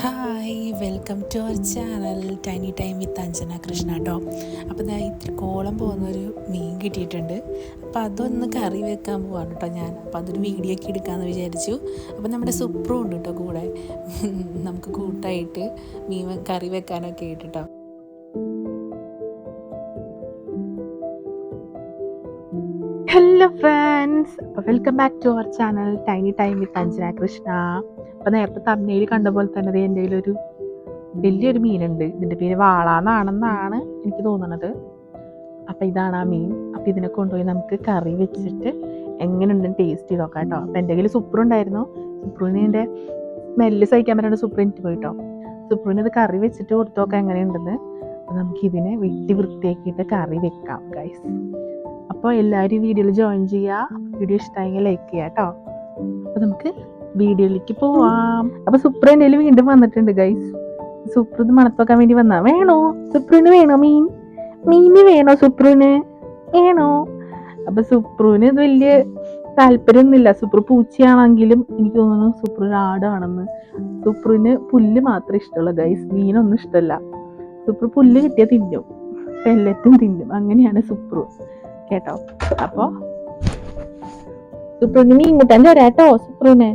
Hi welcome to our channel tiny time with Anjana Krishna കേട്ടോ അപ്പോൾ column പോകുന്നൊരു മീൻ കിട്ടിയിട്ടുണ്ട്. അപ്പോൾ അതൊന്ന് കറി വെക്കാൻ പോവാണ് കേട്ടോ ഞാൻ. അപ്പോൾ അതൊരു വീഡിയോ ഒക്കെ എടുക്കാമെന്ന് വിചാരിച്ചു. അപ്പോൾ നമ്മുടെ സുപ്രും ഉണ്ട് കേട്ടോ കൂടെ. നമുക്ക് കൂട്ടായിട്ട് മീൻ കറി വെക്കാനൊക്കെ ആയിട്ട് കേട്ടോ friends welcome back to our channel tiny time with Anjana Krishna അപ്പോൾ നേരത്തെ തമ്മയിൽ കണ്ട പോലെ തന്നെ എന്റെ കയ്യിലൊരു വലിയൊരു മീനുണ്ട്. ഇതിന്റെ പേര് വാളാന്നാണെന്നാണ് എനിക്ക് തോന്നുന്നത് അപ്പോൾ ഇതാണ് ആ മീൻ. അപ്പോൾ ഇതിനെ കൊണ്ടുപോയി നമുക്ക് കറി വെച്ചിട്ട് എങ്ങനെയുണ്ടെന്ന് ടേസ്റ്റ് ചെയ്ത് നോക്കാം കേട്ടോ. അപ്പോൾ എന്റെ കയ്യിൽ സുപ്രു ഉണ്ടായിരുന്നു. സ്മെല്ല് സഹിക്കാൻ പറ്റാണ്ട് സുപ്രിനിട്ട് പോയിട്ടോ സുപ്രുവിന് ഇത് കറി വെച്ചിട്ട് കൊടുത്തു നോക്കാം എങ്ങനെയുണ്ടെന്ന്. അപ്പോൾ നമുക്ക് ഇതിനെ വെട്ടി വൃത്തിയാക്കിയിട്ട് കറി വെക്കാം ഗൈസ് അപ്പോൾ എല്ലാവരും വീഡിയോയിൽ ജോയിൻ ചെയ്യുക. വീഡിയോ ഇഷ്ടമായെങ്കിൽ ലൈക്ക് ചെയ്യുക കേട്ടോ അപ്പോൾ നമുക്ക് വീഡിയോയിലേക്ക് പോവാം. അപ്പോൾ സുപ്ര എന്റെ വീണ്ടും വന്നിട്ടുണ്ട് ഗൈസ് സുപ്ര ഇത് മണത്ത് വേണ്ടി വന്നാ. വേണോ? സുപ്രുവിന് വേണോ മീൻ? മീന് വേണോ സുപ്രുവിന് വേണോ? അപ്പോൾ സുപ്രുവിന് ഇത് വലിയ താല്പര്യമൊന്നുമില്ല. സുപ്രു പൂച്ചയാണെങ്കിലും എനിക്ക് തോന്നുന്നു സുപ്രു ആടാണെന്ന്. സുപ്രുവിന് പുല്ല് മാത്രമേ ഇഷ്ടമുള്ളൂ ഗൈസ് മീനൊന്നും ഇഷ്ടമല്ല. സുപ്രു പുല്ല് കിട്ടിയാൽ തിന്നും. പെല്ലറ്റും തിന്നും. അങ്ങനെയാണ് സുപ്രു. കേട്ടോ. അപ്പൊ? സുപ്രുവിന് മീൻ കൂട്ടാൻ തരാട്ടോ സുപ്രുവിന്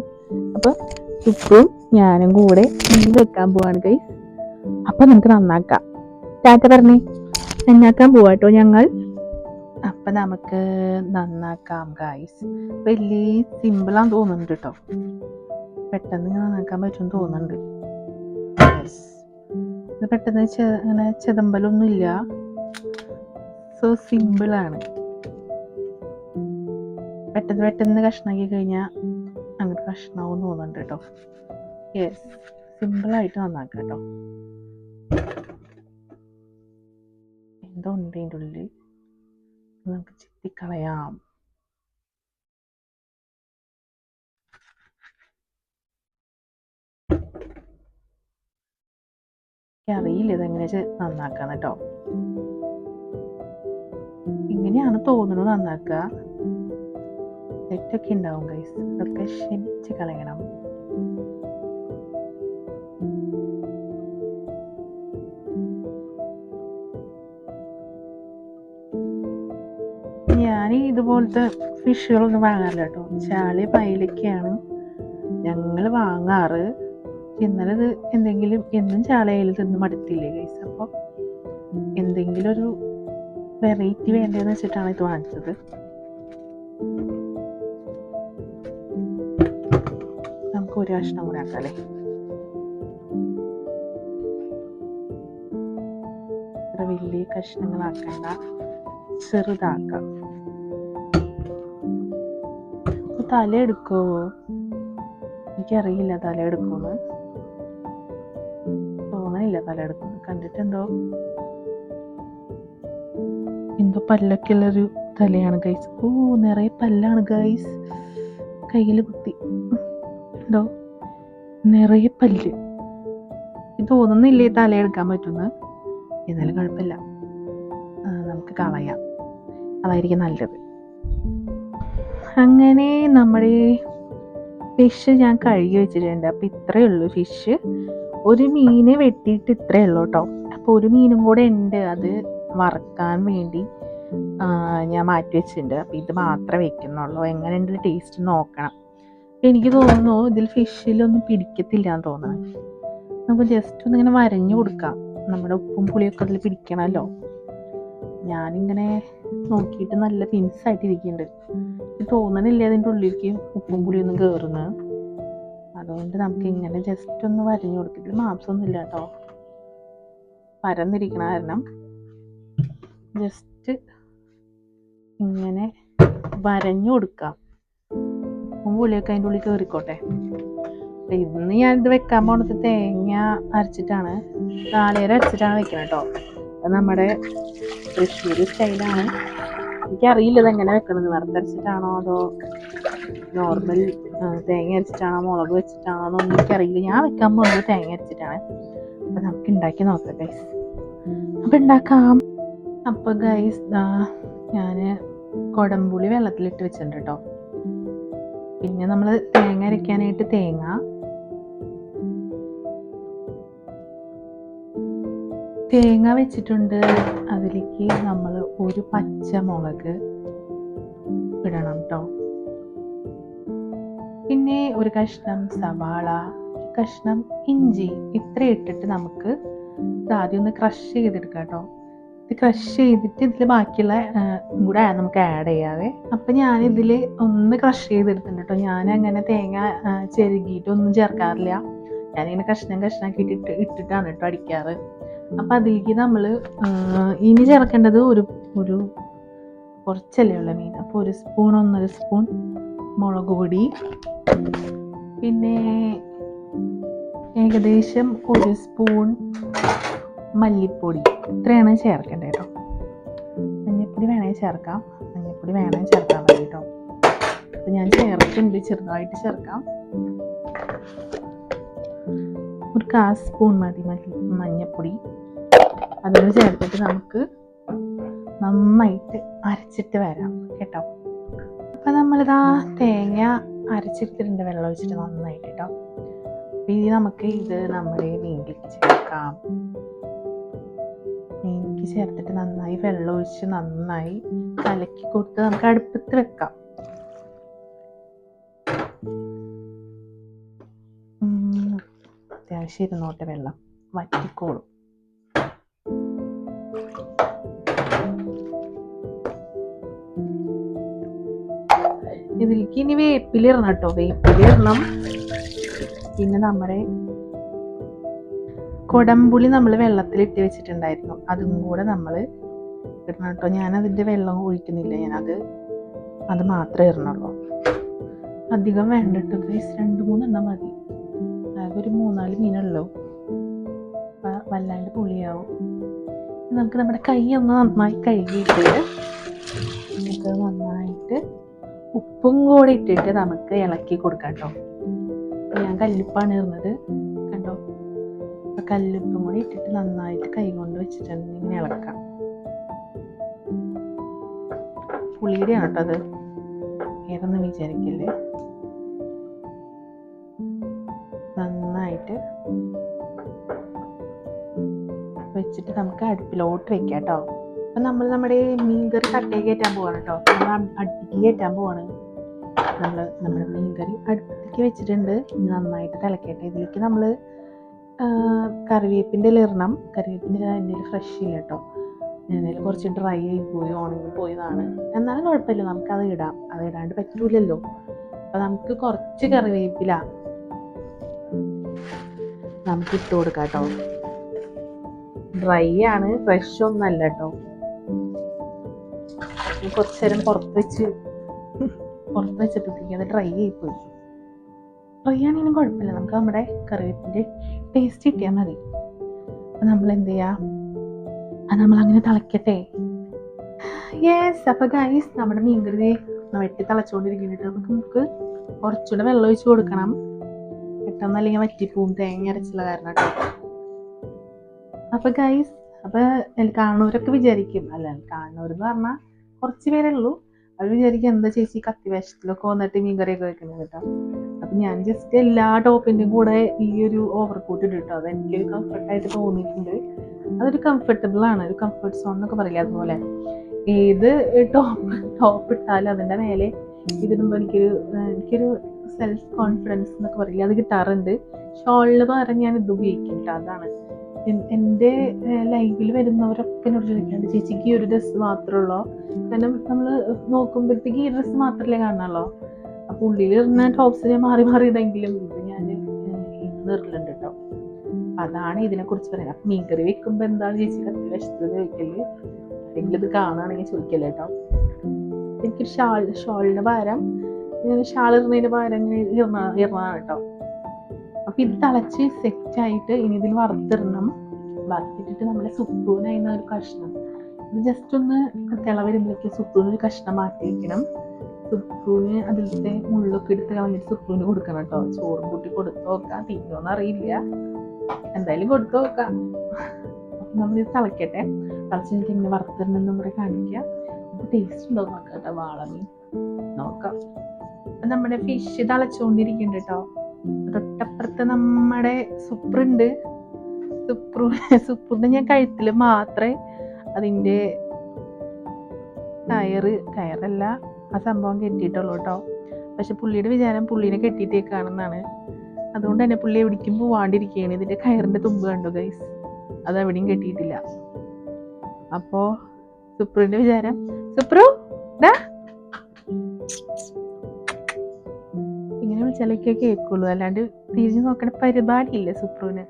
അപ്പൊ സുപ്രീം ഞാനും കൂടെ മീൻ വെക്കാൻ പോവാണ് കൈ അപ്പൊ നമുക്ക് നന്നാക്കാം. ടാറ്റ പറഞ്ഞേ നന്നാക്കാൻ പോവാട്ടോ ഞങ്ങൾ. അപ്പൊ നമുക്ക് നന്നാക്കാം ഗൈസ് വലിയ സിമ്പിളാന്ന് തോന്നുന്നുണ്ട് കേട്ടോ. പെട്ടെന്ന് നന്നാക്കാൻ പറ്റും തോന്നുന്നുണ്ട്. പെട്ടെന്ന് അങ്ങനെ ചെതമ്പലൊന്നും ഇല്ല സോ സിമ്പിൾ ആണ്. പെട്ടെന്ന് പെട്ടെന്ന് കഷ്ണാക്കി കഴിഞ്ഞാൽ അങ്ങോട്ട് കഷ്ണാവും തോന്നുന്നുണ്ട് കേട്ടോ. യെസ് സിമ്പിളായിട്ട് നന്നാക്കാം കേട്ടോ. എന്തോ ഉണ്ട് ഇതിന്റെ ഉള്ളിൽ നമുക്ക് ചെത്തിക്കളയാം. എനിക്കറിയില്ല ഇതെങ്ങനെ നന്നാക്കാന്ന് കേട്ടോ. ഇങ്ങനെയാണ് തോന്നുന്നു നന്നാക്കുക തെറ്റൊക്കെ ഉണ്ടാവും ഗൈസ് അതൊക്കെ ക്ഷമിച്ച് കളയണം. ഞാൻ ഇതുപോലത്തെ ഫിഷുകളൊന്നും വാങ്ങാറില്ല കേട്ടോ. ചാളി പൈലൊക്കെയാണ് ഞങ്ങൾ വാങ്ങാറ്. ഇന്നലെ ഇത് എന്തെങ്കിലും എന്നും ചാളയിൽ തിന്ന് മടുത്തില്ലേ ഗൈസ് അപ്പോൾ എന്തെങ്കിലും ഒരു വെറൈറ്റി വേണ്ടതെന്ന് വെച്ചിട്ടാണ് ഇത് വാങ്ങിച്ചത്. ഒരു കഷ്ണം കൂടെ ആക്കാം വലിയ കഷ്ണങ്ങളാക്കണ്ട ചെറുതാക്കാം തല എടുക്കുമോ എനിക്കറിയില്ല തല എടുക്കുമെന്ന് തോന്നണില്ല തല കണ്ടിട്ടുണ്ടോ എന്തോ പല്ലൊക്കെയുള്ളൊരു തലയാണ് ഗൈസ് ഓ നിറയെ പല്ലാണ് ഗൈസ് കയ്യിൽ കുത്തി. ഉണ്ടോ നിറയെ പല്ല്. തോന്നുന്നില്ലേ തലയെടുക്കാൻ പറ്റുന്ന? എന്നാലും കുഴപ്പമില്ല. നമുക്ക് കളയാം. അതായിരിക്കും നല്ലത്. അങ്ങനെ നമ്മുടെ ഫിഷ് ഞാൻ കഴുകി വെച്ചിട്ടുണ്ട്. അപ്പം ഇത്രയേ ഉള്ളൂ ഫിഷ് ഒരു മീന് വെട്ടിയിട്ട് ഇത്രയേ ഉള്ളൂ കേട്ടോ അപ്പോൾ ഒരു മീനും കൂടെ ഉണ്ട്. അത് വറക്കാൻ വേണ്ടി ഞാൻ മാറ്റി വെച്ചിട്ടുണ്ട്. അപ്പം ഇത് മാത്രമേ വെക്കുന്നുള്ളൂ. എങ്ങനെയുണ്ട് ടേസ്റ്റ് നോക്കണം. എനിക്ക് തോന്നുന്നു ഇതിൽ ഫിഷിലൊന്നും പിടിക്കത്തില്ല എന്ന് തോന്നുന്നു നമുക്ക് ജസ്റ്റ് ഒന്ന് ഇങ്ങനെ വരഞ്ഞു കൊടുക്കാം. നമ്മുടെ ഉപ്പും പുളിയൊക്കെ അതിൽ പിടിക്കണമല്ലോ ഞാനിങ്ങനെ നോക്കിയിട്ട് നല്ല പിൻസായിട്ട് ഇരിക്കുന്നുണ്ട് തോന്നണില്ല അതിന്റെ ഉള്ളിലേക്ക് ഉപ്പും പുളിയൊന്നും കയറുന്നത് അതുകൊണ്ട് നമുക്ക് ഇങ്ങനെ ജസ്റ്റ് ഒന്ന് വരഞ്ഞു കൊടുത്തിട്ട് ഇതിൽ മാംസമൊന്നും ഇല്ല കേട്ടോ. പരന്നിരിക്കണ കാരണം. ജസ്റ്റ് ഇങ്ങനെ വരഞ്ഞു കൊടുക്കാം. പുളിയൊക്കെ അതിന്റെ ഉള്ളിൽ കയറിക്കോട്ടെ ഇന്ന് ഞാനിത് വെക്കാൻ പോണത് തേങ്ങ അരച്ചിട്ടാണ്. നാളികേര അരച്ചിട്ടാണ് വെക്കുന്നത് കേട്ടോ അത് നമ്മുടെ തൃശ്ശൂർ സ്റ്റൈലാണ് എനിക്കറിയില്ല ഇത് എങ്ങനെ വെക്കണമെന്ന് വറുത്തരച്ചിട്ടാണോ അതോ നോർമൽ തേങ്ങ അരച്ചിട്ടാണോ മുളക് വെച്ചിട്ടാണോ എന്നൊന്നും എനിക്കറിയില്ല. ഞാൻ വെക്കാൻ പോകുന്നത് തേങ്ങ അരച്ചിട്ടാണ്. അപ്പം നമുക്ക് ഉണ്ടാക്കി നോക്കാം അപ്പം ഉണ്ടാക്കാം. അപ്പം ഗൈസ് ഞാൻ കുടംപുളി വെള്ളത്തിലിട്ട് വെച്ചിട്ടുണ്ട് കേട്ടോ പിന്നെ നമ്മൾ തേങ്ങ അരയ്ക്കാനായിട്ട് തേങ്ങ. തേങ്ങ വെച്ചിട്ടുണ്ട്. അതിലേക്ക് നമ്മൾ ഒരു പച്ചമുളക് ഇടണം കേട്ടോ പിന്നെ ഒരു കഷ്ണം സവാള കഷ്ണം ഇഞ്ചി ഇത്ര ഇട്ടിട്ട് നമുക്ക് ആദ്യം ഒന്ന് ക്രഷ് ചെയ്തെടുക്കാം കേട്ടോ ഇത് ക്രഷ് ചെയ്തിട്ട് ഇതിൽ ബാക്കിയുള്ള കൂടെ നമുക്ക് ആഡ് ചെയ്യാവേ. അപ്പം ഞാനിതിൽ ഒന്ന് ക്രഷ് ചെയ്തെടുത്തിട്ടുണ്ട് കേട്ടോ ഞാൻ അങ്ങനെ തേങ്ങ ചെരുകിയിട്ടൊന്നും ചേർക്കാറില്ല. ഞാനിങ്ങനെ കഷ്ണം കഷ്ണാക്കിയിട്ട് ഇട്ട് ഇട്ടിട്ടാണ് കേട്ടോ അടിക്കാറ്. അപ്പം അതിലേക്ക് നമ്മൾ ഇനി ചേർക്കേണ്ടത് ഒരു ഒരു കുറച്ചല്ലേ ഉള്ള മീൻ. അപ്പോൾ ഒരു സ്പൂൺ ഒന്നര സ്പൂൺ മുളക് പൊടി. പിന്നെ ഏകദേശം ഒരു സ്പൂൺ മല്ലിപ്പൊടി. ഇത്രയാണ് ചേർക്കേണ്ടത് കേട്ടോ. മഞ്ഞൾപ്പൊടി വേണമെങ്കിൽ ചേർക്കാം. മഞ്ഞൾപ്പൊടി വേണമെങ്കിൽ ചേർക്കാൻ മതി കേട്ടോ. അപ്പം ഞാൻ ചേർക്കുന്നുണ്ട് ചെറുതായിട്ട് ചേർക്കാം. ഒരു കാ സ്പൂൺ മതി മഞ്ഞൾപ്പൊടി അതിന് ചേർത്തിട്ട് നമുക്ക് നന്നായിട്ട് അരച്ചിട്ട് വരാം കേട്ടോ. അപ്പം നമ്മളിതാ തേങ്ങ അരച്ചെടുത്തിട്ടുണ്ട് വെള്ളം ഒഴിച്ചിട്ട് നന്നായിട്ട് കേട്ടോ. ഇനി നമുക്ക് ഇത് നമ്മുടെ മീനിലേക്ക് ചേർക്കാം. മീനിലേക്ക് ചേർത്തിട്ട് നന്നായി വെള്ളം ഒഴിച്ച് നന്നായി കലക്കി കൊടുത്ത് നമുക്ക് അടുപ്പത്ത് വെക്കാം. അത്യാവശ്യം ഇരുന്നോട്ടെ വെള്ളം. വറ്റിക്കോളും. ഇതിലേക്ക് ഇനി വേപ്പിലിടണം കേട്ടോ. വേപ്പിലിടണം പിന്നെ നമ്മുടെ കൊടംപുളി നമ്മൾ വെള്ളത്തിൽ വെള്ളത്തിലിട്ട് വെച്ചിട്ടുണ്ടായിരുന്നു. അതും കൂടെ നമ്മൾ ഇടണം കേട്ടോ. ഞാൻ അതിന്റെ വെള്ളം ഒഴിക്കുന്നില്ല. ഞാനത് അത് മാത്രമേ ഇടണുള്ളൂ. അധികം വേണ്ട കേട്ടോ ഗൈസ് രണ്ട് മൂന്നെണ്ണം മതി. അതായത് ഒരു മൂന്നാൽ മീനുള്ളൂ വല്ലാണ്ട് പുളിയാവും. നമുക്ക് നമ്മുടെ കൈ ഒന്ന് നന്നായി കഴുകിയിട്ട് നമുക്ക് നന്നായിട്ട് ഉപ്പും കൂടെ ഇട്ടിട്ട് നമുക്ക് ഇളക്കി കൊടുക്കാം കേട്ടോ. ഞാൻ കല്ലുപ്പാണ് ഇടുന്നത്. കല്ലുപ്പും കൂടി ഇട്ടിട്ട് നന്നായിട്ട് കൈ കൊണ്ട് വെച്ചിട്ടുണ്ട് ഇങ്ങനെ ഇളക്കാം. പുളിയുടെ കേട്ടോ അത്. വേറൊന്നും വിചാരിക്കല്ലേ? നന്നായിട്ട് വെച്ചിട്ട് നമുക്ക് അടുപ്പിലോട്ട് വെക്കാം കേട്ടോ. അപ്പൊ നമ്മൾ നമ്മുടെ മീൻകറി കട്ടയിൽ കയറ്റാൻ പോവാണ് കേട്ടോ. നമ്മൾ അടുപ്പിക്ക് കയറ്റാൻ പോവാണ്. നമ്മൾ നമ്മുടെ മീൻകറി അടുപ്പിലേക്ക് വെച്ചിട്ടുണ്ട്. നന്നായിട്ട് തിളക്കട്ടെ. ഇതിലേക്ക് നമ്മൾ കറിവേപ്പിന്റെ ഇടണം. കറിവേപ്പിന്റെ എന്റെ ഫ്രഷ് ഇല്ല കേട്ടോ എന്റെ കുറച്ച് ഡ്രൈ ആയി പോയി ഉണങ്ങി പോയതാണ്. എന്നാലും കുഴപ്പമില്ല നമുക്കത് ഇടാം. അത് ഇടാണ്ട് പറ്റൂലല്ലോ. അപ്പം നമുക്ക് കുറച്ച് കറിവേപ്പില നമുക്ക് ഇട്ട് കൊടുക്കാം കേട്ടോ ഡ്രൈ ആണ് ഫ്രഷ് ഒന്നല്ല കേട്ടോ കുറച്ച് നേരം പുറത്ത് വെച്ച് പുറത്ത് വെച്ചപ്പോഴത്തേക്കും അത് ഡ്രൈ ആയിപ്പോയി ഡ്രൈ ആണെങ്കിലും കുഴപ്പമില്ല. നമുക്ക് നമ്മുടെ കറിവേപ്പിന്റെ ടേസ്റ്റ് കിട്ടിയാൽ മതി. അപ്പം നമ്മൾ എന്ത് ചെയ്യാം അത് നമ്മൾ അങ്ങനെ തിളയ്ക്കട്ടെ യെസ് അപ്പോൾ ഗൈസ് നമ്മുടെ മീൻകറി വെട്ടി തിളച്ചുകൊണ്ടിരിക്കുന്നുണ്ട് നമുക്ക് നമുക്ക് കുറച്ചുകൂടെ വെള്ളം ഒഴിച്ച് കൊടുക്കണം. പെട്ടെന്ന് അല്ലെങ്കിൽ വറ്റിപ്പോവും തേങ്ങ അരച്ചുള്ള കാരണം കേട്ടോ. അപ്പോൾ ഗൈസ് അപ്പോൾ കാണുന്നവരൊക്കെ വിചാരിക്കും. അല്ല കാണുന്നവർ എന്ന് പറഞ്ഞാൽ കുറച്ച് പേരേ ഉള്ളൂ. അവർ വിചാരിക്കും എന്താ ചേച്ചി കത്തി വേഷത്തിലൊക്കെ വന്നിട്ട് മീൻകറിയൊക്കെ വെക്കുന്നത് കേട്ടോ. അപ്പം ഞാൻ ജസ്റ്റ് എല്ലാ ടോപ്പിന്റെയും കൂടെ ഈ ഒരു ഓവർ കോട്ട് കേട്ടോ അത് എനിക്കൊരു കംഫർട്ടായിട്ട് തോന്നിയിട്ടുണ്ട്. അതൊരു കംഫർട്ടബിൾ ആണ്. ഒരു കംഫർട്ട് സോൺ എന്നൊക്കെ പറയില്ല അതുപോലെ. ഏത് ടോപ്പ് ടോപ്പ് ഇട്ടാലും അതിന്റെ മേലെ ഇതിടുമ്പോൾ എനിക്കൊരു എനിക്കൊരു സെൽഫ് കോൺഫിഡൻസ് എന്നൊക്കെ പറയില്ല? അത് കിട്ടാറുണ്ട്. ഷോളിൽ പകരം ഞാൻ ഇത് ഉപയോഗിക്കും കേട്ടോ. അതാണ്. എന്റെ ലൈഫിൽ വരുന്നവരൊക്കെ എന്നോട് ചോദിക്കാണ്ട് ചേച്ചിക്ക് ഈ ഒരു ഡ്രസ്സ് മാത്രമേ ഉള്ളൂ? കാരണം നമ്മൾ നോക്കുമ്പോഴത്തേക്ക് ഈ ഡ്രസ്സ് മാത്രമല്ലേ കാണുള്ളൂ അപ്പോൾ ഉള്ളിൽ ടോപ്സ് ഞാൻ മാറി മാറി ഇടെങ്കിലും ഞാൻ ഇന്ന് ഇടലുണ്ട് കേട്ടോ അതാണ് ഇതിനെക്കുറിച്ച് പറയുന്നത് അപ്പം മീൻകറി വെക്കുമ്പോൾ എന്താണ് ചേച്ചി കത്തി വശത്ത് അല്ലെങ്കിൽ ഇത് കാണുകയാണെങ്കിൽ ചോദിക്കല്ലേ കേട്ടോ എനിക്കൊരു ഷാൾ ഷോളിന് പകരം ഷാൾ ഇടുന്നതിന് പകരം ഇങ്ങനെ ഇടണതാണ് കേട്ടോ അപ്പം ഇത് തിളച്ച് സെറ്റായിട്ട് ഇനി ഇതിൽ വറുത്തിടണം. വറുത്തിട്ടിട്ട് നമ്മുടെ സുപ്പൂനായിരുന്ന ഒരു കഷ്ണം. ഇത് ജസ്റ്റ് ഒന്ന് തിള വരുമ്പോഴേക്ക് സുപ്പൂന് ഒരു കഷ്ണം മാറ്റി വെക്കണം. സുപ്പൂന് അതിലത്തെ മുള്ളൊക്കെ എടുത്ത് കളഞ്ഞിട്ട് സുപ്പൂന് കൊടുക്കണം കേട്ടോ. ചോറും കൂട്ടി കൊടുത്തു നോക്കാം. തിന്നോന്ന് അറിയില്ല. എന്തായാലും കൊടുത്തു നോക്കാം. നമ്മൾ നമ്മളിത് തിളക്കട്ടെ. തിളച്ച് എനിക്ക് ഇങ്ങനെ വറുത്തിടണം നമ്മുടെ കാണിക്കാം. അപ്പോൾ ടേസ്റ്റ് ഉണ്ടോ നോക്കാം കേട്ടോ വാളമീൻ. നോക്കാം. നമ്മുടെ ഫിഷ് തിളച്ചുകൊണ്ടിരിക്കുന്നുണ്ട് കേട്ടോ. തൊട്ടപ്പുറത്ത് നമ്മുടെ സുപ്രുണ്ട്. സുപ്രു സുപ്രുണ്ട് ഞാൻ കഴുത്തിൽ മാത്രമേ അതിന്റെ കയറ് കയറല്ല. ആ സംഭവം കെട്ടിയിട്ടുള്ളൂ കേട്ടോ പക്ഷെ പുള്ളിയുടെ വിചാരം പുള്ളീനെ കെട്ടിയിട്ടേക്കാണെന്നാണ്. അതുകൊണ്ട് തന്നെ പുള്ളി എവിടേക്കും പോവാണ്ടിരിക്കുകയാണ്. ഇതിന്റെ കയറിന്റെ തുമ്പ് കണ്ടു ഗൈസ് അത് എവിടെയും കെട്ടിയിട്ടില്ല. അപ്പോൾ സുപ്രുവിന്റെ വിചാരം സുപ്രു ഡാ ഇങ്ങനെ വിളിച്ചാലൊക്കെ കേൾക്കുള്ളൂ. അല്ലാണ്ട് തിരിഞ്ഞു നോക്കണ പരിപാടിയില്ല സുപ്രുവിന്.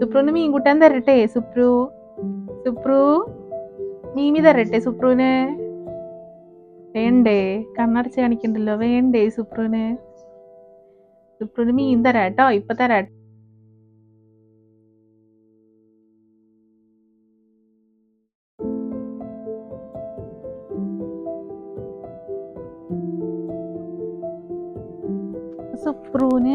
സുപ്രുവിന് മീൻ കൂട്ടാൻ തരട്ടെ. സുപ്രു സുപ്രു മീമി തരട്ടെ സുപ്രുവിന്. വേണ്ടേ? കണ്ണടച്ച് കാണിക്കണ്ടല്ലോ. വേണ്ടേ സുപ്രുവിന്? സുപ്രുവിന് മീൻ തരാട്ടോ ഇപ്പൊ തരാട്ടോ സുപ്രുവിന്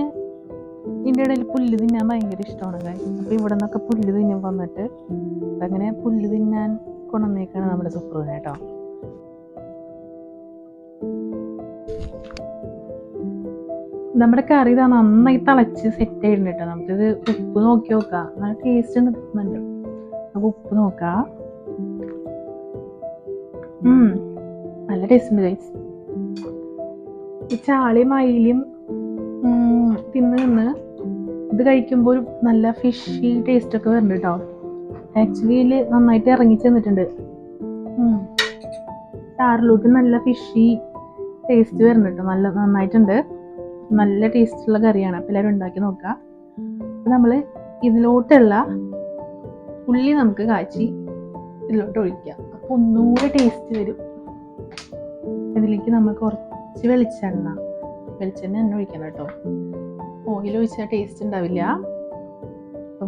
ഇതിന്റെ ഇടയിൽ പുല്ല് തിന്നാൻ ഭയങ്കര ഇഷ്ടമാണ് കാര്യം ഇവിടെ നിന്നൊക്കെ പുല്ല് തിന്നും വന്നിട്ട് അങ്ങനെ പുല്ല് തിന്നാൻ കൊണ്ടുവന്നേക്കാണ് നമ്മുടെ സുപ്രുവിനെ കേട്ടോ. നമ്മുടെ കറി ഇതാ നന്നായി തിളച്ച് സെറ്റ് ആയിട്ടുണ്ട് കേട്ടോ. നമുക്കിത് ഉപ്പ് നോക്കി നോക്കാം. നല്ല ടേസ്റ്റ് കിട്ടുന്നുണ്ട് നമുക്ക് ഉപ്പ് നോക്കാം. നല്ല ടേസ്റ്റ് ഉണ്ട് ഗൈസ് ഈ ചാളിയും അയിലും ഉം, തിന്ന് തിന്ന് ഇത് കഴിക്കുമ്പോൾ ഒരു നല്ല ഫിഷി ടേസ്റ്റ് ഒക്കെ വരുന്നുണ്ട് കേട്ടോ ആക്ച്വലി ഇതിൽ നന്നായിട്ട് ഇറങ്ങി ചെന്നിട്ടുണ്ട്. ചാറിലോട്ട് നല്ല ഫിഷി ടേസ്റ്റ് വരുന്നുണ്ട് നല്ല നന്നായിട്ടുണ്ട്. നല്ല ടേസ്റ്റുള്ള കറിയാണ്. അപ്പോൾ എല്ലാവരും ഉണ്ടാക്കി നോക്കുക നമ്മൾ ഇതിലോട്ടുള്ള ഉള്ളി നമുക്ക് കാച്ചി ഇതിലോട്ട് ഒഴിക്കാം. അപ്പോൾ ഒന്നുകൂടെ ടേസ്റ്റ് വരും. ഇതിലേക്ക് നമ്മൾ കുറച്ച് വെളിച്ചെണ്ണ. വെളിച്ചെണ്ണ തന്നെ ഒഴിക്കണം കേട്ടോ ഓയിൽ ഒഴിച്ചാൽ ടേസ്റ്റ് ഉണ്ടാവില്ല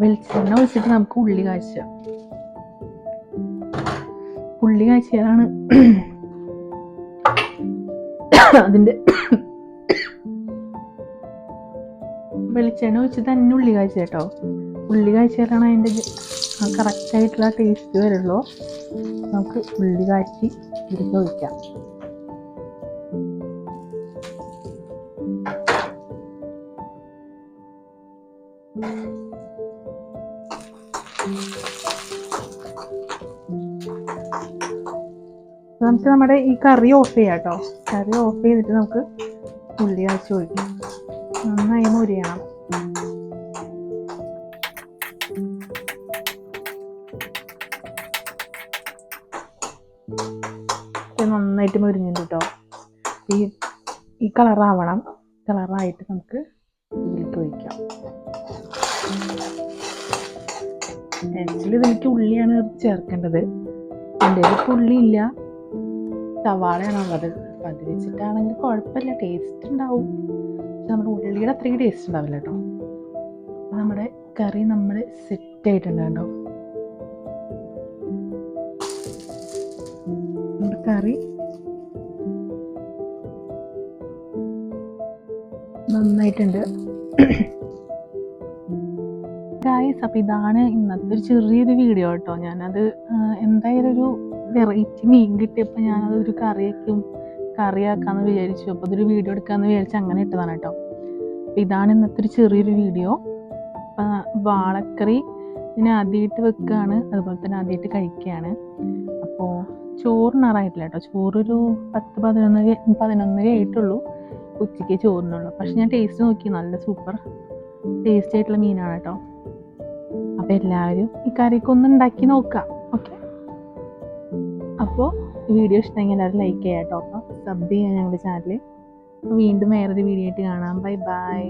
വെളിച്ചെണ്ണ ഒഴിച്ചിട്ട് നമുക്ക് ഉള്ളി കാഴ്ച ഉള്ളി കാച്ചിയാലാണ് അതിന്റെ വെളിച്ചെണ്ണ ഒഴിച്ച് തന്നെ ഉള്ളി കാഴ്ച കേട്ടോ ഉള്ളി അതിന്റെ അതിന്റെ കറക്റ്റായിട്ടുള്ള ടേസ്റ്റ് വരുള്ളൂ. നമുക്ക് ഉള്ളി കാച്ചി ഇതിലേക്ക് ഒഴിക്കാം. നമുക്ക് നമ്മുടെ ഈ കറി ഓഫ് ചെയ്യാം കേട്ടോ കറി ഓഫ് ചെയ്തിട്ട് നമുക്ക് ഉള്ളി കാച്ചി ഒഴിക്കാം. നന്നായി മുരിയണം നന്നായിട്ട് മുരിഞ്ഞിട്ടുണ്ട് കേട്ടോ ഈ ഈ കളറാവണം കളറായിട്ട് നമുക്ക് ഇതിലേക്ക് ഒഴിക്കാം. ആക്ച്വലി ഇതെനിക്ക് ഉള്ളിയാണ് ചേർക്കേണ്ടത്. എന്റെ ഇപ്പോൾ ഉള്ളി ഇല്ല. സവാളയാണ് ഉള്ളത്. അപ്പം അത് വെച്ചിട്ടാണെങ്കിൽ കുഴപ്പമില്ല. ടേസ്റ്റ് ഉണ്ടാവും. പക്ഷെ നമ്മുടെ ഉള്ളിയുടെ അത്രയും ടേസ്റ്റ് ഉണ്ടാവില്ല കേട്ടോ. നമ്മുടെ കറി നമ്മൾ സെറ്റ് ആയിട്ടുണ്ട് നമ്മുടെ കറി നന്നായിട്ടുണ്ട്. ഗായ്സ് അപ്പം ഇതാണ് ഇന്നത്തെ ഒരു ചെറിയൊരു വീഡിയോ കേട്ടോ. ഞാനത് എന്തായാലും ഒരു വെറൈറ്റി മീൻ കിട്ടിയപ്പോൾ ഞാനത് ഒരു കറിയൊക്കെ കറിയാക്കാന്ന് വിചാരിച്ചു. അപ്പോൾ അതൊരു വീഡിയോ എടുക്കാമെന്ന് വിചാരിച്ച് അങ്ങനെ ഇട്ടതാണ് കേട്ടോ. അപ്പം ഇതാണ് ഇന്നത്തെ ഒരു ചെറിയൊരു വീഡിയോ അപ്പം വാളക്കറി ഞാൻ ആദ്യമായിട്ട് വെക്കുകയാണ് അതുപോലെ തന്നെ ആദ്യമായിട്ട് കഴിക്കുകയാണ്. അപ്പോൾ ചോറിനാറായിട്ടില്ല കേട്ടോ. ചോറൊരു പത്ത് പതിനൊന്ന് പതിനൊന്നര ആയിട്ടുള്ളൂ. ഉച്ചയ്ക്ക് ചോറിനുള്ളൂ. പക്ഷെ ഞാൻ ടേസ്റ്റ് നോക്കി. നല്ല സൂപ്പർ ടേസ്റ്റ് ആയിട്ടുള്ള മീനാണ് കേട്ടോ. അപ്പോൾ എല്ലാവരും ഈ കറിയൊക്കെ ഒന്ന് ഉണ്ടാക്കി നോക്കാം ഓക്കെ അപ്പോൾ വീഡിയോ ഇഷ്ടമെങ്കിൽ എല്ലാവരും ലൈക്ക് ചെയ്യാം കേട്ടോ. അപ്പോൾ സബ് ചെയ്യാം ഞങ്ങളുടെ ചാനൽ വീണ്ടും വേറൊരു വീഡിയോ ആയിട്ട് കാണാം. Bye bye